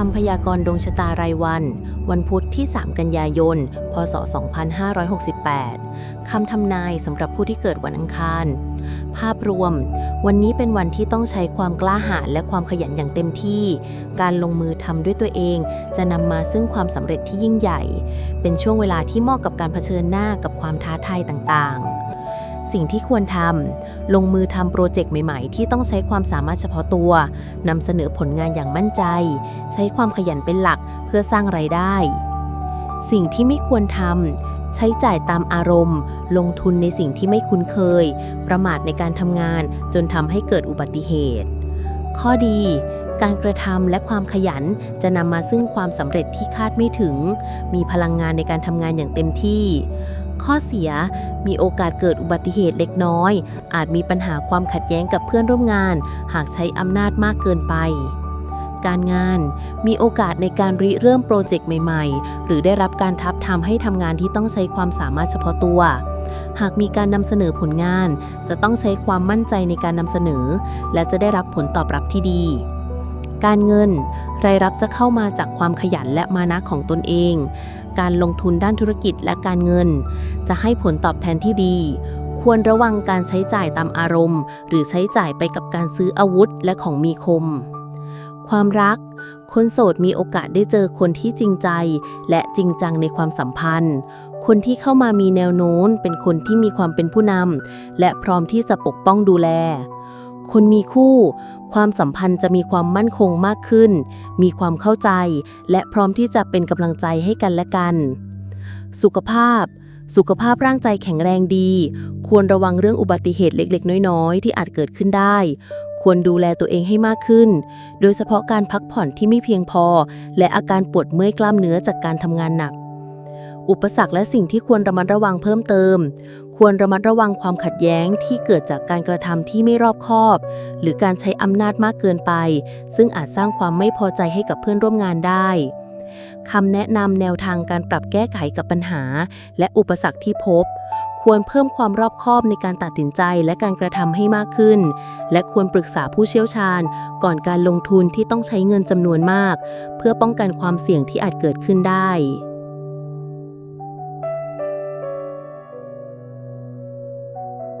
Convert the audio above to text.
คำพยากรณ์ดวงชะตารายวัน วันพุธที่ 3 กันยายน พศ 2568 คำทำนายสำหรับผู้ที่เกิดวันอังคาร ภาพรวม วันนี้เป็นวันที่ต้องใช้ความกล้าหาญและความขยันอย่างเต็มที่ การลงมือทำด้วยตัวเอง จะนำมาซึ่งความสำเร็จที่ยิ่งใหญ่ เป็นช่วงเวลาที่เหมาะกับการเผชิญหน้ากับความท้าทายต่างๆ สิ่งที่ควรทำลงมือทำโปรเจกต์ใหม่ๆ ที่ต้องใช้ความสามารถเฉพาะตัวนำเสนอผลงานอย่างมั่นใจ ใช้ความขยันเป็นหลักเพื่อสร้างไรายได้ สิ่งที่ไม่ควรทำใช้จ่ายตามอารมณ์ ลงทุนในสิ่งที่ไม่คุ้นเคย ประมาทในการทำงานจนทำให้เกิดอุบัติเหตุ ข้อดีการกระทำและความขยันจะนำมาซึ่งความสำเร็จที่คาดไม่ถึง มีพลังงานในการทำงานอย่างเต็มที่ ข้อเสีย มีโอกาสเกิดอุบัติเหตุเล็กน้อย อาจมีปัญหาความขัดแย้งกับเพื่อนร่วมงาน หากใช้อำนาจมากเกินไป การงาน มีโอกาสในการริเริ่มโปรเจกต์ใหม่ๆ หรือได้รับการทับทำให้ทำงานที่ต้องใช้ความสามารถเฉพาะตัวหากมีการนำเสนอผลงาน จะต้องใช้ความมั่นใจในการนำเสนอ และจะได้รับผลตอบรับที่ดี การเงิน รายรับจะเข้ามาจากความขยันและมานะของตนเอง การลงทุนด้านธุรกิจและการเงิน จะให้ผลตอบแทนที่ดี ควรระวังการใช้จ่ายตามอารมณ์ หรือใช้จ่ายไปกับการซื้ออาวุธและของมีคม ความรัก คนโสดมีโอกาสได้เจอคนที่จริงใจ และจริงจังในความสัมพันธ์ คนที่เข้ามามีแนวโน้มเป็นคนที่มีความเป็นผู้นำและพร้อมที่จะปกป้องดูแล คนมีคู่ ความสัมพันธ์จะมีความมั่นคงมากขึ้น มีความเข้าใจ และพร้อมที่จะเป็นกำลังใจให้กันและกัน สุขภาพ สุขภาพร่างกายแข็งแรงดี ควรระวังเรื่องอุบัติเหตุเล็ก ๆ น้อยๆ ที่อาจเกิดขึ้นได้ ควรดูแลตัวเองให้มากขึ้น โดยเฉพาะการพักผ่อนที่ไม่เพียงพอ และอาการปวดเมื่อยกล้ามเนื้อจากการทำงานหนักอุปสรรคและสิ่งที่ควรระมัดระวังเพิ่มเติม ควรระมัดระวังความขัดแย้งที่เกิดจากการกระทำที่ไม่รอบคอบ หรือการใช้อำนาจมากเกินไป ซึ่งอาจสร้างความไม่พอใจให้กับเพื่อนร่วมงานได้คำแนะนำแนวทางการปรับแก้ไขกับปัญหา และอุปสรรคที่พบ ควรเพิ่มความรอบคอบในการตัดสินใจและการกระทำให้มากขึ้น และควรปรึกษาผู้เชี่ยวชาญ ก่อนการลงทุนที่ต้องใช้เงินจำนวนมาก เพื่อป้องกันความเสี่ยงที่อาจเกิดขึ้นได้